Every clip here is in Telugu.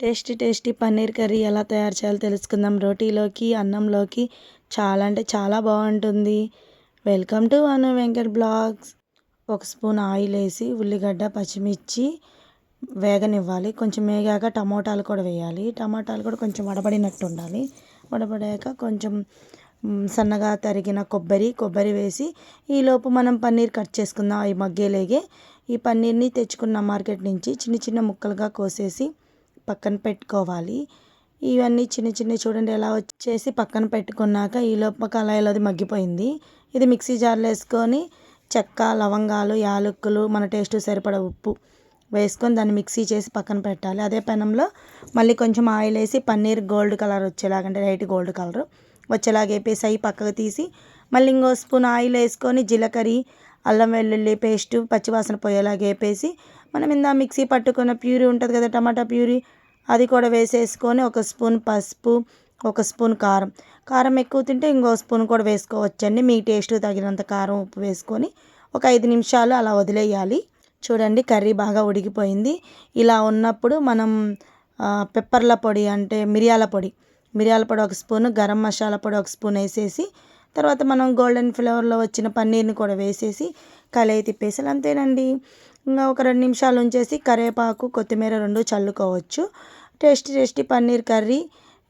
టేస్టీ టేస్టీ పన్నీర్ కర్రీ ఎలా తయారు చేయాలో తెలుసుకుందాం. రోటీలోకి అన్నంలోకి చాలా అంటే చాలా బాగుంటుంది. Welcome to Anu Venkat blogs. ఒక స్పూన్ ఆయిల్ వేసి ఉల్లిగడ్డ పచ్చిమిర్చి వేగనివ్వాలి. కొంచెం వేగాక టమోటాలు కూడా వేయాలి. టమాటాలు కూడా కొంచెం వడబడినట్టు ఉండాలి. వడబడాక కొంచెం సన్నగా తరిగిన కొబ్బరి కొబ్బరి వేసి ఈలోపు మనం పన్నీర్ కట్ చేసుకుందాం. అవి మగ్గేలేగే ఈ పన్నీర్ని తెచ్చుకున్న మార్కెట్ నుంచి చిన్న చిన్న ముక్కలుగా కోసేసి పక్కన పెట్టుకోవాలి. ఇవన్నీ చిన్న చిన్న చూడండి ఎలా వచ్చేసి పక్కన పెట్టుకున్నాక ఈ లోప కళాయిలో అది మగ్గిపోయింది. ఇది మిక్సీ జార్లో వేసుకొని చెక్క లవంగాలు యాలకులు మన టేస్ట్ సరిపడ ఉప్పు వేసుకొని దాన్ని మిక్సీ చేసి పక్కన పెట్టాలి. అదే పెనంలో మళ్ళీ కొంచెం ఆయిల్ వేసి పన్నీర్ గోల్డ్ కలర్ వచ్చేలాగంటే లైట్ గోల్డ్ కలర్ వచ్చేలాగా వేపేసి అవి పక్కకు తీసి మళ్ళీ ఇంకో స్పూన్ ఆయిల్ వేసుకొని జీలకర్ర అల్లం వెల్లుల్లి పేస్టు పచ్చివాసన పోయేలాగా వేపేసి మనం ఇందా మిక్సీ పట్టుకున్న ప్యూరీ ఉంటుంది కదా టమాటా ప్యూరీ అది కూడా వేసేసుకొని ఒక స్పూన్ పసుపు ఒక స్పూన్ కారం. కారం ఎక్కువ తింటే ఇంకో స్పూన్ కూడా వేసుకోవచ్చండి. మీ టేస్ట్ తగినంత కారం ఉప్పు వేసుకొని ఒక ఐదు నిమిషాలు అలా వదిలేయాలి. చూడండి కర్రీ బాగా ఉడికిపోయింది. ఇలా ఉన్నప్పుడు మనం పెప్పర్ల పొడి అంటే మిరియాల పొడి మిరియాల పొడి ఒక స్పూన్ గరం మసాలా పొడి ఒక స్పూన్ వేసేసి తర్వాత మనం గోల్డెన్ ఫ్లేవర్లో వచ్చిన పన్నీర్ని కూడా వేసేసి కలయి తిప్పేసాలి అంతేనండి. ఇంకా ఒక రెండు నిమిషాలు ఉంచేసి కరివేపాకు కొత్తిమీర రెండు చల్లుకోవచ్చు. Tasty tasty paneer curry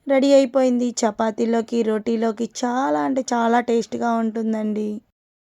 ready అయిపోయింది. చపాతీలోకి రోటీలోకి చాలా అంటే చాలా టేస్ట్గా ఉంటుందండి.